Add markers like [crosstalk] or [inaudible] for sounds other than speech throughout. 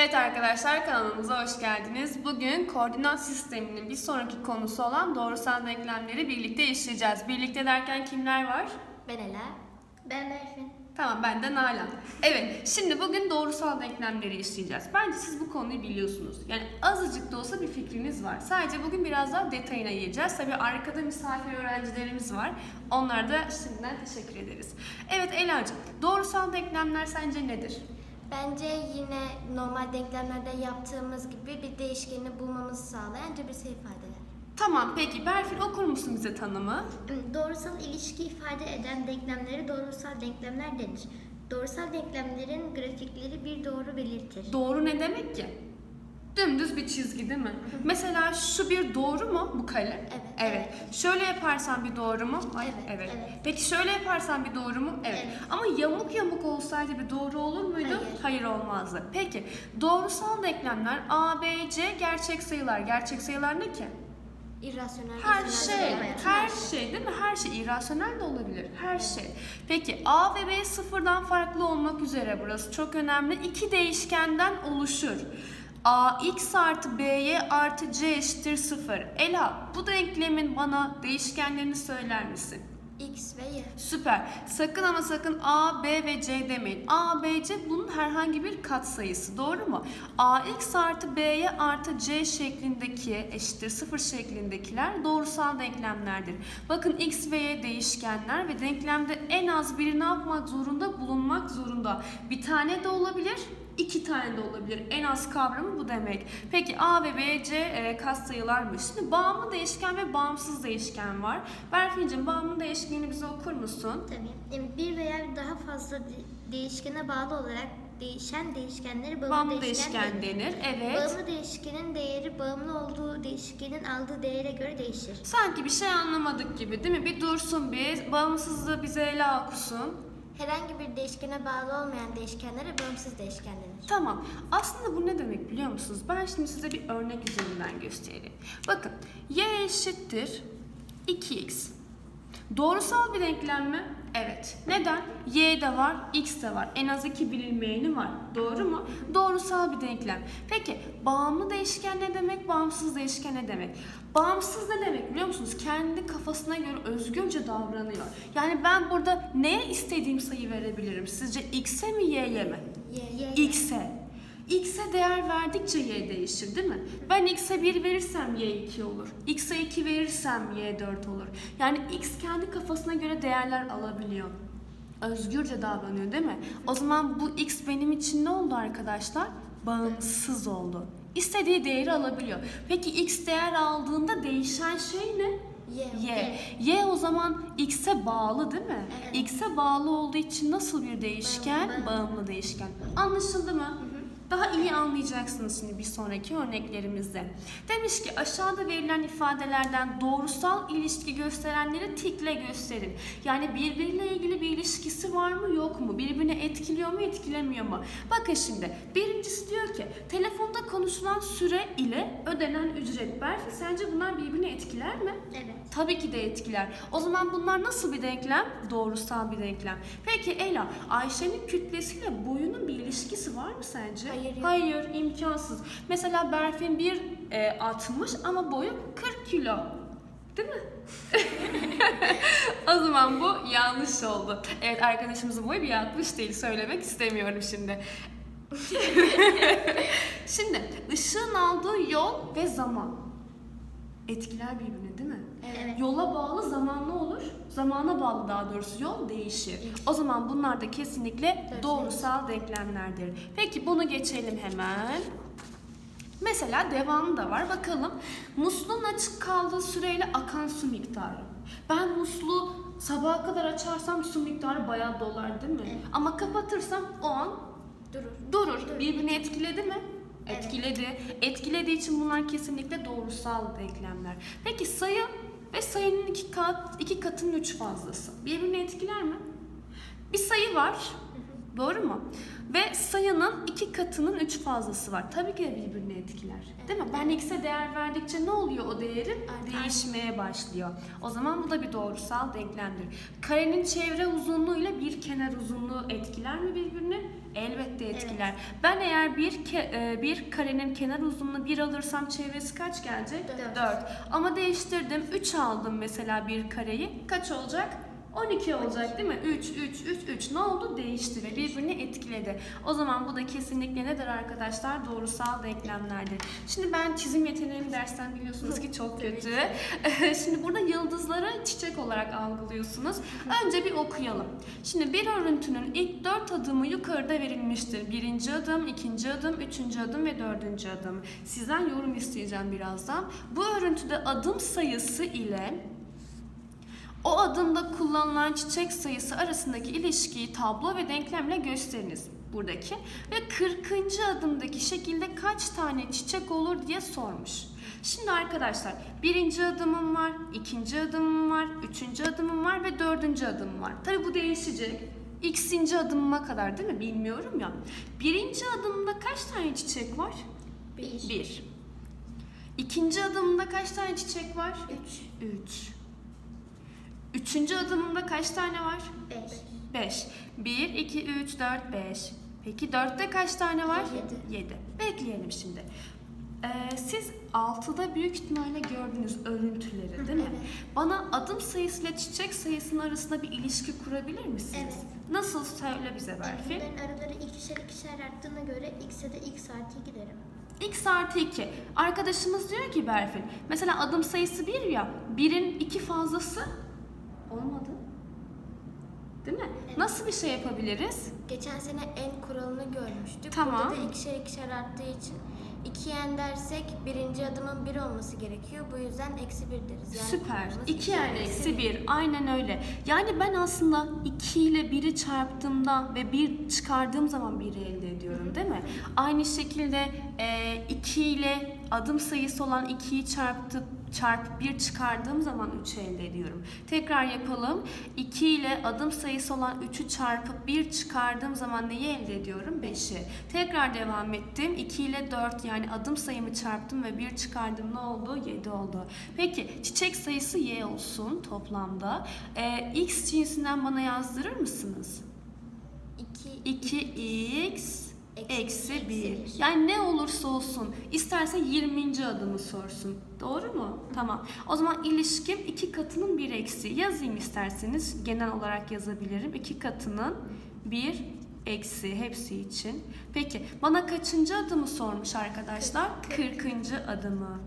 Evet arkadaşlar kanalımıza hoş geldiniz. Bugün koordinat sisteminin bir sonraki konusu olan doğrusal denklemleri birlikte işleyeceğiz. Birlikte derken kimler var? Ben Ela. Ben Berfin. Tamam ben de Nalan. Evet şimdi bugün doğrusal denklemleri işleyeceğiz. Bence siz bu konuyu biliyorsunuz. Yani azıcık da olsa bir fikriniz var. Sadece bugün biraz daha detayına gireceğiz. Tabii arkada misafir öğrencilerimiz var. Onlara da şimdiden teşekkür ederiz. Evet Ela'cığım doğrusal denklemler sence nedir? Bence yine normal denklemlerde yaptığımız gibi bir değişkeni bulmamızı sağlayan cebirsel ifadeler. Tamam peki Berfin okur musun bize tanımı? Doğrusal ilişki ifade eden denklemleri doğrusal denklemler denir. Doğrusal denklemlerin grafikleri bir doğru belirtir. Doğru ne demek ki? Dümdüz bir çizgi değil mi? Mesela şu bir doğru mu bu kare? Evet, Şöyle yaparsan bir doğru mu? Ay, Evet, evet. Peki şöyle yaparsan bir doğru mu? Evet. Evet. Ama yamuk yamuk olsaydı bir doğru olur muydu? Hayır. olmazdı. Peki doğrusal denklemler A, B, C gerçek sayılar. Gerçek sayılar ne ki? İrrasyonel Her şey, her şey değil mi? Her şey irrasyonel de olabilir. Her şey. Peki A ve B sıfırdan farklı olmak üzere burası çok önemli. İki değişkenden oluşur. A x artı B'ye artı C eşittir sıfır. Ela bu denklemin bana değişkenlerini söyler misin? X ve Y. Süper. Sakın ama sakın A, B ve C demeyin. A, B, C bunun herhangi bir katsayısı. Doğru mu? A, X artı B'ye artı C şeklindeki eşittir sıfır şeklindekiler doğrusal denklemlerdir. Bakın X ve Y değişkenler ve denklemde en az biri ne yapmak zorunda? Bulunmak zorunda. Bir tane de olabilir, iki tane de olabilir. En az kavramı bu demek. Peki A ve B, C e, katsayılarmış. Şimdi bağımlı değişken ve bağımsız değişken var. Berfin'cim bağımlı değişkeni bize okur musun? Tabii. Bir veya daha fazla de- değişkene bağlı olarak değişen değişkenleri bağımlı, Bağımlı değişken değişken denir. denir. Evet. Bağımlı değişkenin değeri bağımlı olduğu değişkenin aldığı değere göre değişir. Sanki bir şey anlamadık gibi değil mi? Bir dursun bir. Bağımsızlığı bize ele okusun. Herhangi bir değişkene bağlı olmayan değişkenlere bağımsız değişken denir. Tamam. Aslında bu ne demek biliyor musunuz? Ben şimdi size bir örnek üzerinden göstereyim. Bakın. Y eşittir 2x. Doğrusal bir denklem mi? Evet. Neden? Y de var, X de var. En az iki bilinmeyeni var. Doğru mu? Doğrusal bir denklem. Peki bağımlı değişken ne demek? Bağımsız değişken ne demek? Bağımsız ne demek biliyor musunuz? Kendi kafasına göre özgürce davranıyor. Yani ben burada neye istediğim sayı verebilirim? Sizce X'e mi Y'ye mi? Y, Y, X'e. X'e değer verdikçe Y değişir değil mi? Ben X'e 1 verirsem Y 2 olur. X'e 2 verirsem Y 4 olur. Yani X kendi kafasına göre değerler alabiliyor. Özgürce davranıyor değil mi? O zaman bu X benim için ne oldu arkadaşlar? Bağımsız oldu. İstediği değeri alabiliyor. Peki X değer aldığında değişen şey ne? Y. Y. Y o zaman X'e bağlı değil mi? Evet. X'e bağlı olduğu için nasıl bir değişken? Bağımlı. Bağımlı değişken. Anlaşıldı mı? Daha iyi anlayacaksınız şimdi bir sonraki örneklerimizde. Demiş ki aşağıda verilen ifadelerden doğrusal ilişki gösterenleri tikle gösterin. Yani birbiriyle ilgili bir ilişkisi var mı yok mu? Birbirini etkiliyor mu etkilemiyor mu? Bakın şimdi birincisi diyor ki telefonda konuşulan süre ile ödenen ücret. Berfi sence bunlar birbirini etkiler mi? Evet. Tabii ki de etkiler. O zaman bunlar nasıl bir denklem? Doğrusal bir denklem. Peki Ela, Ayşe'nin kütlesiyle boyunun bir ilişkisi var mı sence? Hayır, yok. Hayır, imkansız. Mesela Berfin 1 e, 60 ama boyu 40 kilo. Değil mi? [laughs] o zaman bu yanlış oldu. Evet arkadaşımızın boyu bir 60 değil. Söylemek istemiyorum şimdi. [laughs] şimdi ışığın aldığı yol ve zaman etkiler birbirini değil mi? Evet. Yola bağlı zaman ne olur? Zamana bağlı daha doğrusu yol değişir. O zaman bunlar da kesinlikle doğrusal denklemlerdir. Peki bunu geçelim hemen. Mesela devamı da var. Bakalım musluğun açık kaldığı süreyle akan su miktarı. Ben musluğu sabaha kadar açarsam su miktarı bayağı dolar değil mi? Evet. Ama kapatırsam o an Durur. durur. Durur. Birbirini etkiledi mi? Evet. Etkiledi. Etkilediği için bunlar kesinlikle doğrusal denklemler. Peki sayı ve sayının iki kat, iki katının üç fazlası. Birbirini etkiler mi? Bir sayı var. Doğru mu? Ve sayının iki katının üç fazlası var. Tabii ki de birbirini etkiler. Değil mi? Ben x'e değer verdikçe ne oluyor o değerin? Değişmeye başlıyor. O zaman bu da bir doğrusal denklemdir. Karenin çevre uzunluğu ile bir kenar uzunluğu etkiler mi birbirini? Elbette etkiler. Ben eğer bir ke- e, bir karenin kenar uzunluğunu 1 alırsam çevresi kaç gelecek? Dört. 4. Ama değiştirdim. 3 aldım mesela bir kareyi. Kaç olacak? 12 olacak değil mi? 3, 3, 3, 3. Ne oldu? Değişti ve birbirini etkiledi. O zaman bu da kesinlikle nedir arkadaşlar? Doğrusal denklemlerdir. Şimdi ben çizim yeteneğimi dersten biliyorsunuz ki çok kötü. [laughs] Şimdi burada yıldızları çiçek olarak algılıyorsunuz. Önce bir okuyalım. Şimdi bir örüntünün ilk dört adımı yukarıda verilmiştir. Birinci adım, ikinci adım, üçüncü adım ve dördüncü adım. Sizden yorum isteyeceğim birazdan. Bu örüntüde adım sayısı ile o adımda kullanılan çiçek sayısı arasındaki ilişkiyi tablo ve denklemle gösteriniz buradaki. Ve 40. adımdaki şekilde kaç tane çiçek olur diye sormuş. Şimdi arkadaşlar birinci adımım var, ikinci adımım var, üçüncü adımım var ve dördüncü adımım var. Tabi bu değişecek. X'inci adımıma kadar değil mi bilmiyorum ya. Birinci adımda kaç tane çiçek var? Bir. Bir. İkinci adımda kaç tane çiçek var? Üç. Üç. Üçüncü adımında kaç tane var? Beş. 5. 1, 2, 3, 4, 5. Peki 4'te kaç tane var? Yedi. 7. Bekleyelim şimdi. Ee, siz 6'da büyük ihtimalle gördünüz örüntüleri değil mi? Evet. Bana adım sayısıyla çiçek sayısının arasında bir ilişki kurabilir misiniz? Evet. Nasıl söyle bize Berfin? Bunların araları ikişer ikişer arttığına göre x'e de x artı 2 derim. X artı 2. Arkadaşımız diyor ki Berfin, mesela adım sayısı 1 ya, 1'in 2 fazlası olmadı. Değil mi? Evet. Nasıl bir şey yapabiliriz? Geçen sene en kuralını görmüştük. Tamam. Burada da ikişer ikişer arttığı için 2 en dersek birinci adımın 1 olması gerekiyor. Bu yüzden eksi 1 deriz. Yani Süper. kuralımız 2 ikişer yani eksi 1. Aynen öyle. Yani ben aslında 2 ile 1'i çarptığımda ve 1 çıkardığım zaman 1'i elde ediyorum değil mi? Aynı şekilde 2 ile adım sayısı olan 2'yi çarptıp çarpıp 1 çıkardığım zaman 3 elde ediyorum. Tekrar yapalım. 2 ile adım sayısı olan 3'ü çarpıp 1 çıkardığım zaman neyi elde ediyorum? 5'i. Tekrar devam ettim. 2 ile 4 yani adım sayımı çarptım ve 1 çıkardım ne oldu? 7 oldu. Peki çiçek sayısı y olsun toplamda. Ee, x cinsinden bana yazdırır mısınız? 2 2x eksi eksi 1. bir. Yani ne olursa olsun isterse 20. adımı sorsun. Doğru mu? Tamam. O zaman ilişkim iki katının bir eksi. Yazayım isterseniz. Genel olarak yazabilirim. İki katının bir eksi hepsi için. Peki bana kaçıncı adımı sormuş arkadaşlar? 40. adımı.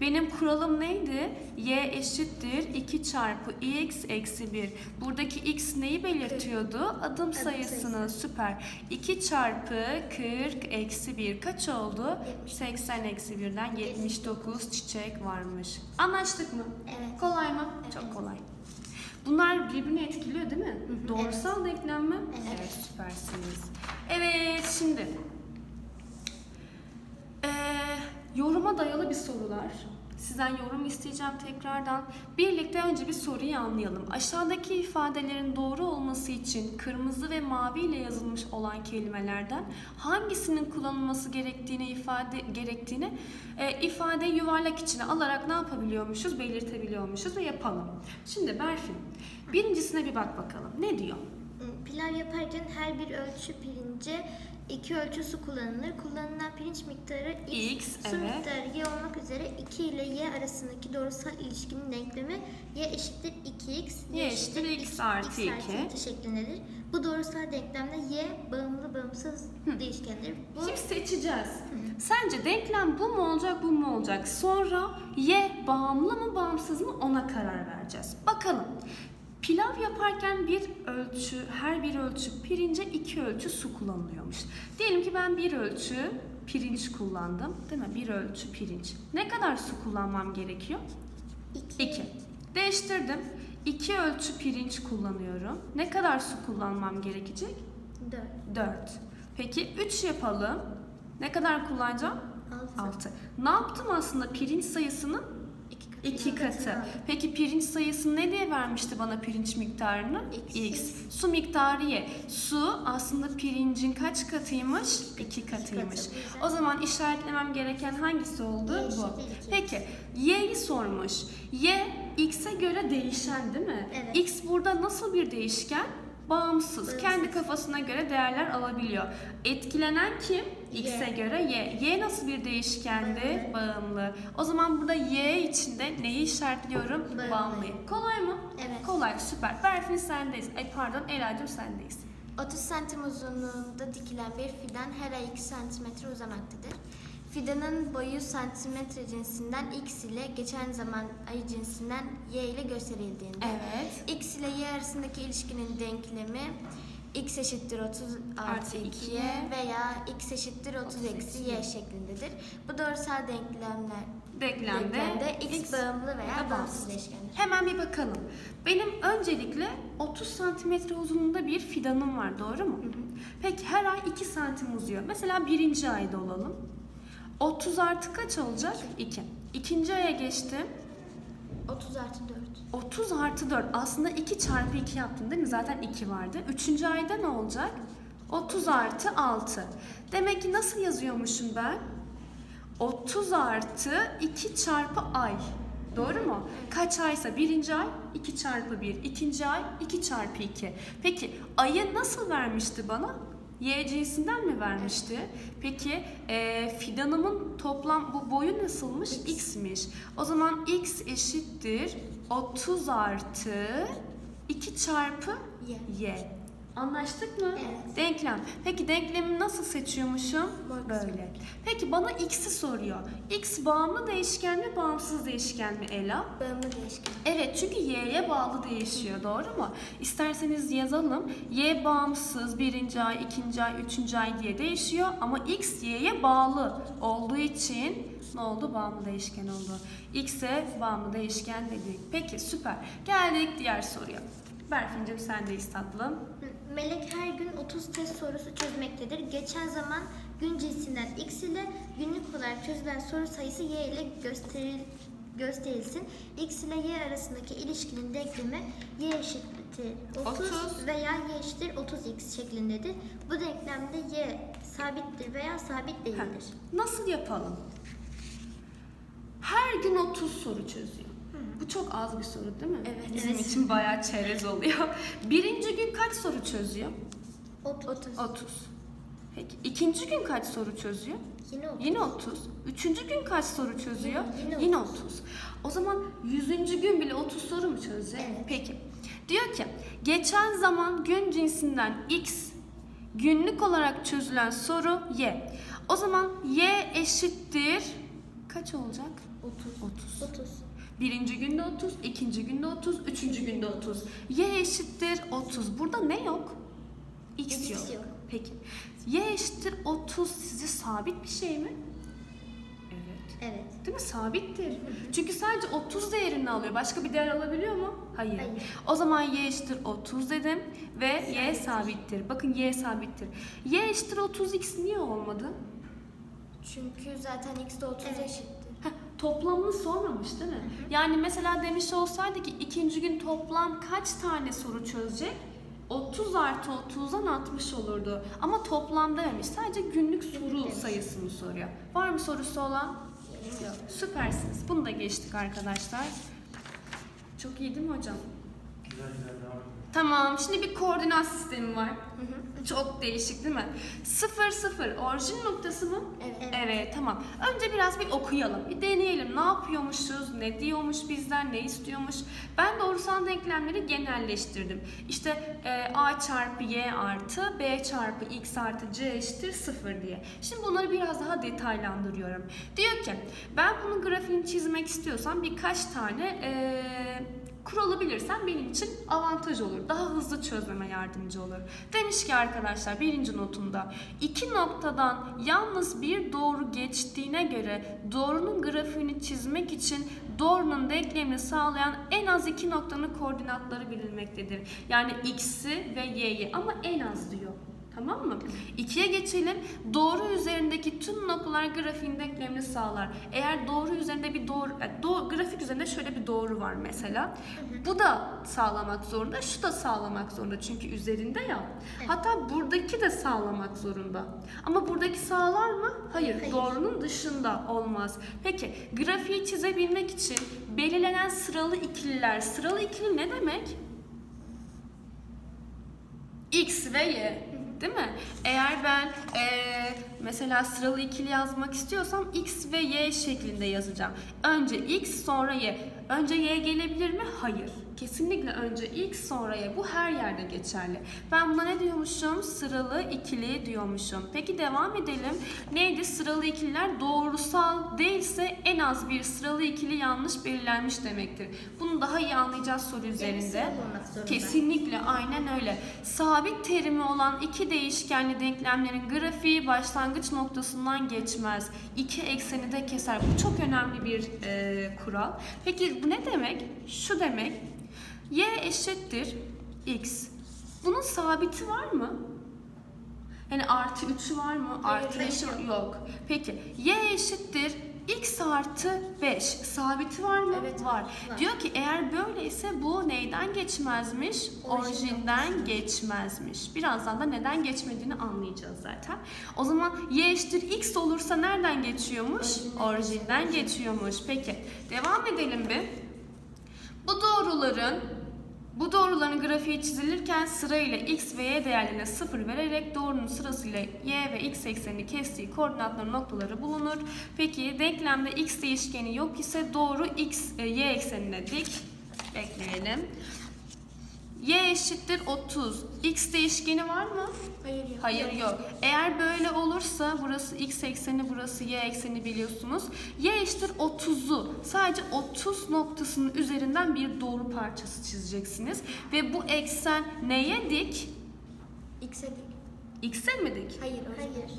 Benim kuralım neydi? Y eşittir 2 çarpı x eksi 1. Buradaki x neyi belirtiyordu? Adım sayısını. Süper. 2 çarpı 40 eksi 1 kaç oldu? 80 eksi 1'den 79 çiçek varmış. Anlaştık mı? Evet. Kolay mı? Çok kolay. Bunlar birbirini etkiliyor değil mi? Doğrusal denklem mi? Evet. süpersiniz. Evet, şimdi yoruma dayalı bir sorular. Sizden yorum isteyeceğim tekrardan. Birlikte önce bir soruyu anlayalım. Aşağıdaki ifadelerin doğru olması için kırmızı ve mavi ile yazılmış olan kelimelerden hangisinin kullanılması gerektiğini ifade gerektiğini e, ifade yuvarlak içine alarak ne yapabiliyormuşuz? Belirtebiliyormuşuz ve yapalım. Şimdi Berfin, birincisine bir bak bakalım. Ne diyor? Pilav yaparken her bir ölçü pirince iki ölçü su kullanılır. Kullanılan pirinç miktarı x, X, su evet. miktarı y olmak üzere 2 ile y arasındaki doğrusal ilişkinin denklemi y eşittir 2x, Y eşittir x artı iki. iki şeklindedir. Bu doğrusal denklemde y bağımlı bağımsız değişkendir. Bu Şimdi seçeceğiz. Sence denklem bu mu olacak, bu mu olacak? Sonra y bağımlı mı, bağımsız mı ona karar vereceğiz. Bakalım. Pilav yaparken bir ölçü, her bir ölçü pirince iki ölçü su kullanılıyormuş. Diyelim ki ben bir ölçü pirinç kullandım. Değil mi? Bir ölçü pirinç. Ne kadar su kullanmam gerekiyor? 2 2. Değiştirdim. 2 ölçü pirinç kullanıyorum. Ne kadar su kullanmam gerekecek? 4 4. Peki 3 yapalım. Ne kadar kullanacağım? 6 6. Ne yaptım aslında pirinç sayısının 2 katı. 2 katı. Peki pirinç sayısı ne diye vermişti bana pirinç miktarını? X. X. Su miktarı y. Su aslında pirincin kaç katıymış? 2 katıymış. katı. O zaman işaretlemem gereken hangisi oldu? Bu. Peki y'yi sormuş. Y x'e göre değişen değil mi? Evet. X burada nasıl bir değişken? Bağımsız. Bağımsız. Kendi kafasına göre değerler alabiliyor. Etkilenen kim? X'e Y. göre Y. Y nasıl bir değişkendi? Bağımlı. O zaman burada Y içinde neyi işaretliyorum? Bağımlı. Bağımlıyı. Kolay mı? Evet. Kolay, süper. Berfin sendeyiz. Ay pardon, Ela'cığım sendeyiz. 30 santim uzunluğunda dikilen bir fidan her ay 2 santimetre uzamaktadır. Fidanın boyu santimetre cinsinden x ile geçen zaman ay cinsinden y ile gösterildiğinde Evet. x ile y arasındaki ilişkinin denklemi x eşittir 30 Artı artı ikiye 2'ye veya x eşittir 30 30 eksi y şeklindedir. Bu doğrusal denklemler Denklemde, denklemde x, bağımlı veya bağımsız. değişkendir. Hemen bir bakalım. Benim öncelikle 30 santimetre uzunluğunda bir fidanım var, doğru mu? Peki her ay 2 santim uzuyor. Mesela birinci ayda olalım. 30 artı kaç olacak? 2. İkinci aya geçtim. 30 artı 4. 30 artı 4. Aslında 2 çarpı 2 yaptım değil mi? Zaten 2 vardı. Üçüncü ayda ne olacak? 30 artı 6. Demek ki nasıl yazıyormuşum ben? 30 artı 2 çarpı ay. Doğru mu? Kaç aysa birinci ay 2 çarpı 1. ikinci ay 2 çarpı 2. Peki ayı nasıl vermişti bana? Y cinsinden mi vermişti? Peki e, fidanımın toplam bu boyu nasılmış? X'miş. O zaman X eşittir 30 artı 2 çarpı Y. Y. Anlaştık mı? Evet. Denklem. Peki denklemi nasıl seçiyormuşum? Böyle. Peki bana x'i soruyor. X bağımlı değişken mi, bağımsız değişken mi Ela? Bağımlı değişken. Evet çünkü y'ye bağlı değişiyor doğru mu? İsterseniz yazalım. Y bağımsız birinci ay, ikinci ay, üçüncü ay diye değişiyor ama x y'ye bağlı olduğu için ne oldu? Bağımlı değişken oldu. X'e bağımlı değişken dedik. Peki süper. Geldik diğer soruya. Berfin'cim sendeyiz tatlım. Melek her gün 30 test sorusu çözmektedir. Geçen zaman gün cinsinden x ile günlük olarak çözülen soru sayısı y ile gösteril, gösterilsin. x ile y arasındaki ilişkinin denklemi y eşittir 30, 30. veya y eşittir 30x şeklindedir. Bu denklemde y sabittir veya sabit değildir. Nasıl yapalım? Her gün 30 soru çözüyor. Bu çok az bir soru değil mi? Evet. Bizim Evet. için bayağı çerez oluyor. [laughs] Birinci gün kaç soru çözüyor? 30. 30. 30. Peki ikinci gün kaç soru çözüyor? Yine 30. Yine 30. Üçüncü gün kaç soru çözüyor? Yine- Yine, yine 30. O zaman yüzüncü gün bile 30 soru mu çözecek? Evet. Peki. Diyor ki geçen zaman gün cinsinden x günlük olarak çözülen soru y. O zaman y eşittir kaç olacak? 30. 30. 30. Birinci günde 30, ikinci günde 30, üçüncü günde 30. Y eşittir 30. Burada ne yok? X, X yok. yok. Peki. Y eşittir 30 size sabit bir şey mi? Evet. Evet. Değil mi? Sabittir. Çünkü sadece 30 değerini alıyor. Başka bir değer alabiliyor mu? Hayır. Hayır. O zaman y eşittir 30 dedim ve y sabittir. Bakın y sabittir. Y eşittir 30x niye olmadı? Çünkü zaten x de 30 Evet. eşittir. Toplamını sormamış değil mi? Yani mesela demiş olsaydı ki ikinci gün toplam kaç tane soru çözecek? 30 artı 30'dan 60 olurdu. Ama toplam dememiş. Sadece günlük soru demiş. sayısını soruyor. Var mı sorusu olan? Yok. Süpersiniz. Bunu da geçtik arkadaşlar. Çok iyi değil mi hocam? Güzel güzel devam. Tamam. Şimdi bir koordinat sistemi var. Çok değişik değil mi? 0 0 orijin noktası mı? Evet. Evet tamam. Önce biraz bir okuyalım. Bir deneyelim. Ne yapıyormuşuz? Ne diyormuş bizden? Ne istiyormuş? Ben doğrusal denklemleri genelleştirdim. İşte e, a çarpı y artı b çarpı x artı c eşittir 0 diye. Şimdi bunları biraz daha detaylandırıyorum. Diyor ki ben bunun grafiğini çizmek istiyorsam birkaç tane e, kuralı bilirsem benim için avantaj olur. Daha hızlı çözmeme yardımcı olur. Demiş ki arkadaşlar birinci notunda iki noktadan yalnız bir doğru geçtiğine göre doğrunun grafiğini çizmek için doğrunun denklemini sağlayan en az iki noktanın koordinatları bilinmektedir. Yani x'i ve y'yi ama en az diyor. Tamam mı? İkiye geçelim. Doğru üzerindeki tüm noktalar grafiğin denklemini sağlar. Eğer doğru üzerinde bir doğru, yani doğru grafik üzerinde şöyle bir doğru var mesela. Bu da sağlamak zorunda, şu da sağlamak zorunda çünkü üzerinde ya. Hatta buradaki de sağlamak zorunda. Ama buradaki sağlar mı? Hayır, Hayır. doğrunun dışında olmaz. Peki grafiği çizebilmek için belirlenen sıralı ikililer, sıralı ikili ne demek? X ve Y. Değil mi? Eğer ben eee, mesela sıralı ikili yazmak istiyorsam X ve Y şeklinde yazacağım. Önce X sonra Y. Önce Y gelebilir mi? Hayır. Kesinlikle önce X sonra Y. Bu her yerde geçerli. Ben buna ne diyormuşum? Sıralı ikili diyormuşum. Peki devam edelim. Neydi? Sıralı ikililer doğrusal değilse en az bir sıralı ikili yanlış belirlenmiş demektir. Bunu daha iyi anlayacağız soru üzerinde. Kesinlikle aynen öyle. Sabit terimi olan iki değişkenli denklemlerin grafiği başlangıç noktasından geçmez. İki ekseni de keser. Bu çok önemli bir e, kural. Peki bu ne demek? Şu demek. Y eşittir x. Bunun sabiti var mı? Yani artı 3'ü var mı? Artı hayır, 5'i yok. yok. Peki y eşittir x artı 5. Sabiti var mı? Evet, var. var. Diyor ki eğer böyleyse bu neyden geçmezmiş? Orijin Orijinden geçmezmiş. Birazdan da neden geçmediğini anlayacağız zaten. O zaman y eşittir x olursa nereden geçiyormuş? Orijinden. Orijinden geçiyormuş. Peki devam edelim bir. Bu doğruların bu doğruların grafiği çizilirken sırayla x ve y değerlerine sıfır vererek doğrunun sırasıyla y ve x eksenini kestiği koordinatların noktaları bulunur. Peki denklemde x değişkeni yok ise doğru x e, y eksenine dik. Bekleyelim. Y eşittir 30. x değişkeni var mı? Hayır yok. Hayır yok. Eğer böyle olursa burası x ekseni burası y ekseni biliyorsunuz. Y eşittir 30'u sadece 30 noktasının üzerinden bir doğru parçası çizeceksiniz. Ve bu eksen neye dik? X'e dik. X'e mi dik? Hayır. Hayır.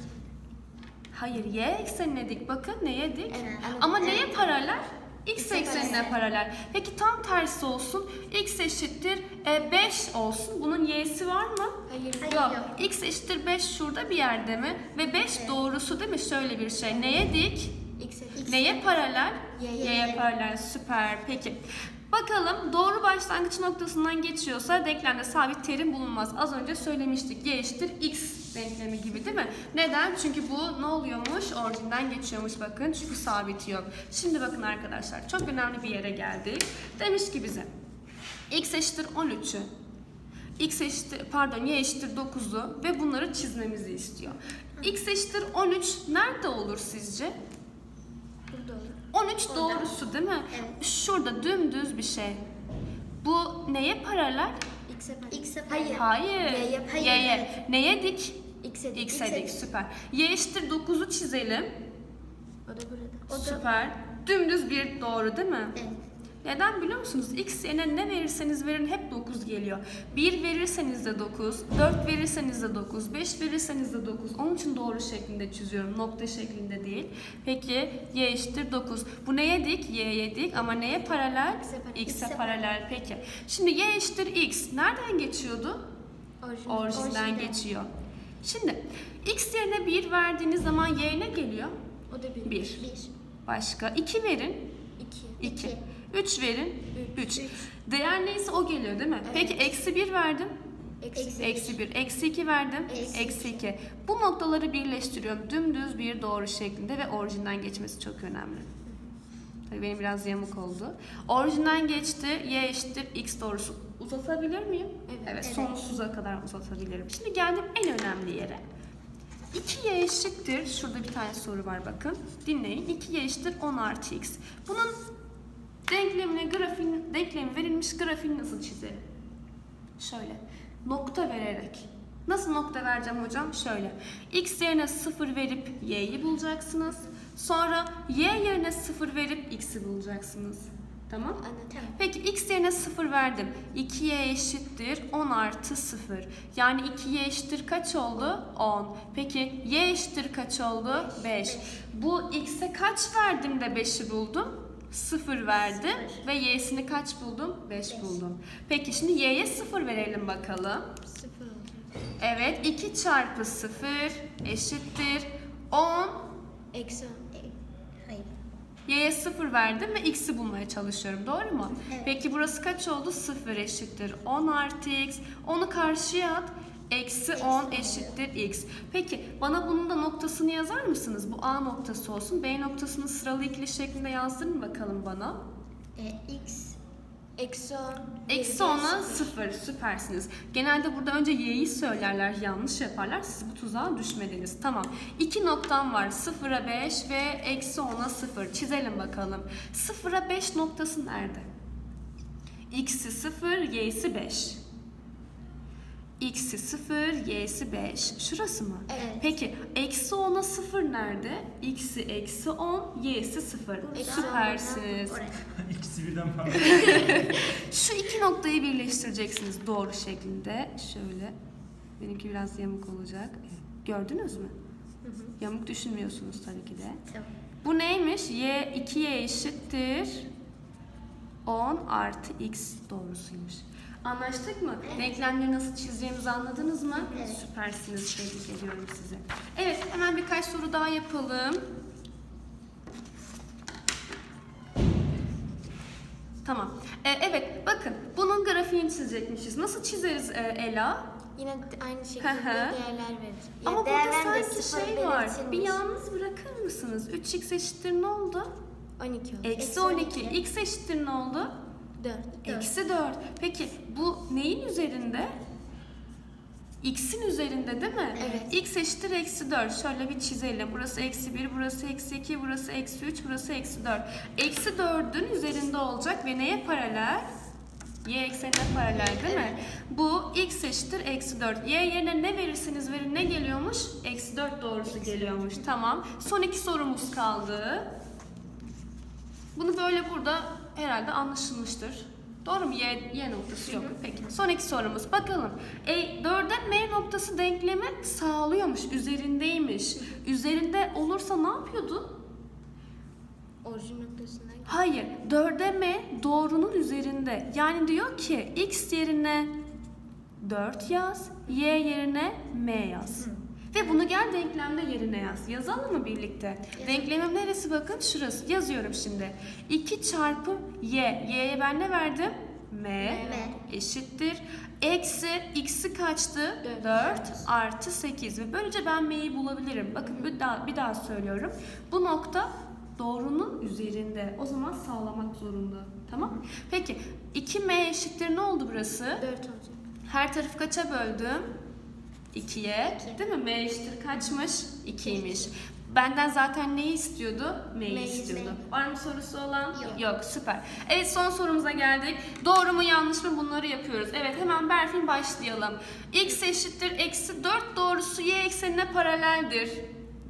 Hayır y eksenine dik. Bakın neye dik? Evet. Ama Evet. neye paralel? X eksenine paralel. Peki tam tersi olsun. X eşittir 5 olsun. Bunun y'si var mı? Hayır. Hayır. Yok. yok. X eşittir 5 şurada bir yerde mi? Ve 5 Evet. doğrusu değil mi? Şöyle bir şey. Neye dik? Dik. Neye paralel? Y'ye paralel. Süper. Peki. Bakalım doğru başlangıç noktasından geçiyorsa denklemde sabit terim bulunmaz. Az önce söylemiştik. Y eşittir X denklemi gibi değil mi? Neden? Çünkü bu ne oluyormuş? Orijinden geçiyormuş bakın. Çünkü sabit yok. Şimdi bakın arkadaşlar çok önemli bir yere geldik. Demiş ki bize X eşittir 13'ü. X eşittir, pardon y eşittir 9'u ve bunları çizmemizi istiyor. X eşittir 13 nerede olur sizce? Burada olur. 13 Orada. doğrusu değil mi? Evet. Şurada dümdüz bir şey. Bu neye paralel? X'e paralel. X'e Hayır. Hayır. Y'ye- hayır, Y'ye. evet. Neye dik? X'e dik. X'e X'e dik dik. süper. Y eşittir 9'u çizelim. O da burada. O da- Süper. Dümdüz bir doğru değil mi? Evet. Neden biliyor musunuz? X yerine ne verirseniz verin hep 9 geliyor. 1 verirseniz de 9, 4 verirseniz de 9, 5 verirseniz de 9. Onun için doğru şeklinde çiziyorum. Nokta şeklinde değil. Peki y eşittir 9. Bu neye dik? Y'ye dik ama neye paralel? X'e paralel. Peki. Şimdi y eşittir x. Nereden geçiyordu? Orijinal. Orijinden Orijinden. geçiyor. Şimdi x yerine 1 verdiğiniz zaman y ne geliyor? O da 1. 1. Bir. Başka 2 verin. 2. 2. İki. 3 verin. Üç. 3. Değer neyse o geliyor değil mi? Evet. Peki eksi 1 verdim. Eksi. Eksi 1. Eksi 2 verdim. Eksi Eksi 2. Bu noktaları birleştiriyorum. Dümdüz bir doğru şeklinde ve orijinden geçmesi çok önemli. Tabii benim biraz yamuk oldu. Orijinden geçti. Y eşittir x doğrusu. Uzatabilir miyim? Evet. Evet. Evet. Sonsuza kadar uzatabilirim. Şimdi geldim en önemli yere. 2y eşittir. Şurada bir tane soru var bakın. Dinleyin. 2y eşittir 10 artı x. Bunun denklemine grafiğin, denklemi verilmiş grafiğini nasıl çizelim? Şöyle. Nokta vererek. Nasıl nokta vereceğim hocam? Şöyle. X yerine 0 verip y'yi bulacaksınız. Sonra y yerine 0 verip x'i bulacaksınız. Tamam? Anladım. Tamam. Peki x yerine 0 verdim. 2y eşittir 10 artı 0. Yani 2y eşittir kaç oldu? 10. Peki y eşittir kaç oldu? 5. Bu x'e kaç verdim de 5'i buldum? 0 verdim ve y'sini kaç buldum? 5 Beş. buldum. Peki şimdi y'ye 0 verelim bakalım. 0 oldu. Evet 2 çarpı 0 eşittir 10. Eksi 10. E, Hayır. Y'ye 0 verdim ve x'i bulmaya çalışıyorum. Doğru mu? Evet. Peki burası kaç oldu? 0 eşittir 10 artı x. Onu karşıya at. Eksi Eksi 10 on. eşittir x. Peki bana bunun da noktasını yazar mısınız? Bu A noktası olsun. B noktasını sıralı ikili şeklinde yazdırın bakalım bana. E, X. Eksi 10. Eksi 10'a 0. Süpersiniz. Genelde burada önce y'yi söylerler, yanlış yaparlar. Siz bu tuzağa düşmediniz. Tamam. İki noktam var. 0'a 5 ve eksi 10'a 0. Çizelim bakalım. 0'a 5 noktası nerede? X'i 0, y'si 5. X'i 0, y'si 5. Şurası mı? Evet. Peki eksi 10'a 0 nerede? X'i eksi 10, y'si 0. Eksi Süpersiniz. Oraya. [laughs] İkisi birden var. [laughs] Şu iki noktayı birleştireceksiniz doğru şekilde. Şöyle. Benimki biraz yamuk olacak. Gördünüz mü? Yamuk düşünmüyorsunuz tabii ki de. Tamam. Bu neymiş? Y 2y eşittir 10 artı x doğrusuymuş. Anlaştık mı? Denklemleri nasıl çizeceğimizi anladınız mı? Evet. Süpersiniz. Tebrik ediyorum sizi. Evet, hemen birkaç soru daha yapalım. Tamam. Ee, evet, bakın bunun grafiğini çizecekmişiz. Nasıl çizeriz e, Ela? Yine aynı şekilde değerler verir. Ama burada sanki şey var. belirtilmiş. Bir yalnız bırakır mısınız? 3x eşittir ne oldu? 12 oldu. Eksi 12. X eşittir ne oldu? 4. Eksi 4. Peki bu neyin üzerinde? X'in üzerinde değil mi? Evet. X eşittir eksi 4. Şöyle bir çizelim. Burası eksi 1, burası eksi 2, burası eksi 3, burası eksi 4. Eksi 4'ün üzerinde olacak ve neye paralel? Y eksenine paralel değil mi? Bu x eşittir eksi 4. Y yerine ne verirseniz verin ne geliyormuş? Eksi 4 doğrusu geliyormuş. Tamam. Son iki sorumuz kaldı. Bunu böyle burada herhalde anlaşılmıştır. Doğru mu? Y, y noktası yok. Peki. Son iki sorumuz. Bakalım. E, 4'e M noktası denklemi sağlıyormuş. Üzerindeymiş. Üzerinde olursa ne yapıyordu? Orijin noktasından Hayır. 4'e M doğrunun üzerinde. Yani diyor ki x yerine 4 yaz, y yerine m yaz. Ve bunu gel denklemde yerine yaz. Yazalım mı birlikte? Denklemim neresi bakın? Şurası. Yazıyorum şimdi. 2 çarpı y. Y'ye ben ne verdim? M. M. Eşittir. Eksi x'i kaçtı? 4 artı 8. Ve böylece ben m'yi bulabilirim. Bakın bir daha, bir daha söylüyorum. Bu nokta doğrunun üzerinde. O zaman sağlamak zorunda. Tamam? Peki 2m eşittir ne oldu burası? 4 olacak. Her tarafı kaça böldüm? 2'ye. Değil mi? M eşittir kaçmış? 2'ymiş. Benden zaten neyi istiyordu? M'yi M'yi, istiyordu. Var mı sorusu olan? Yok. Süper. Evet son sorumuza geldik. Doğru mu yanlış mı bunları yapıyoruz. Evet hemen Berfin başlayalım. X eşittir eksi 4 doğrusu y eksenine paraleldir.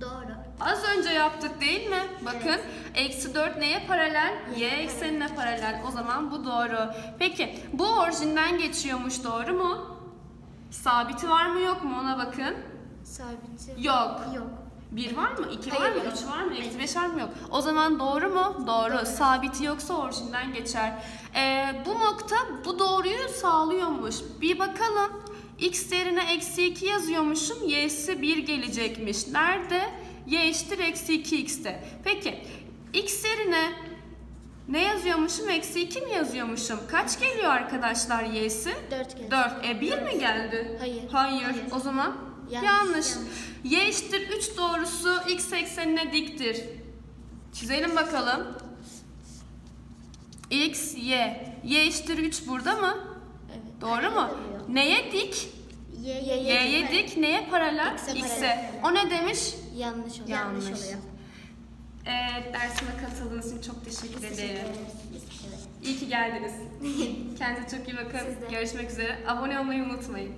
Doğru. Az önce yaptık değil mi? Bakın eksi 4 neye paralel? Y eksenine paralel. O zaman bu doğru. Peki bu orijinden geçiyormuş doğru mu? Sabiti var mı yok mu ona bakın. Sabiti. Yok. Yok. 1 var mı? 2 var Hayır, mı? yok. 3 var mı? Eksi 5 var mı? Yok. O zaman doğru mu? Doğru. Sabiti yoksa orijinden geçer. Ee, bu nokta bu doğruyu sağlıyormuş. Bir bakalım. X yerine eksi 2 yazıyormuşum. Y'si 1 gelecekmiş. Nerede? Y eşittir eksi 2x'te. Peki. X yerine ne yazıyormuşum? Eksi 2 mi yazıyormuşum? Kaç geliyor arkadaşlar Y'si? 4 geldi. 4. E 1 mi geldi? Hayır. Hayır. O zaman yanlış. Yanlış. Y eşittir 3 doğrusu x eksenine diktir. Çizelim bakalım. X, Y. Y eşittir 3 burada mı? Evet. Doğru mu? Neye dik? Y, Y'ye dik. Neye paralel? X'e paralel. O ne demiş? Yanlış oldu. Yanlış Yanlış. oluyor. Evet, dersime katıldığınız için çok teşekkür ederim. Evet. İyi ki geldiniz. [laughs] Kendinize çok iyi bakın. Görüşmek üzere. Abone olmayı unutmayın.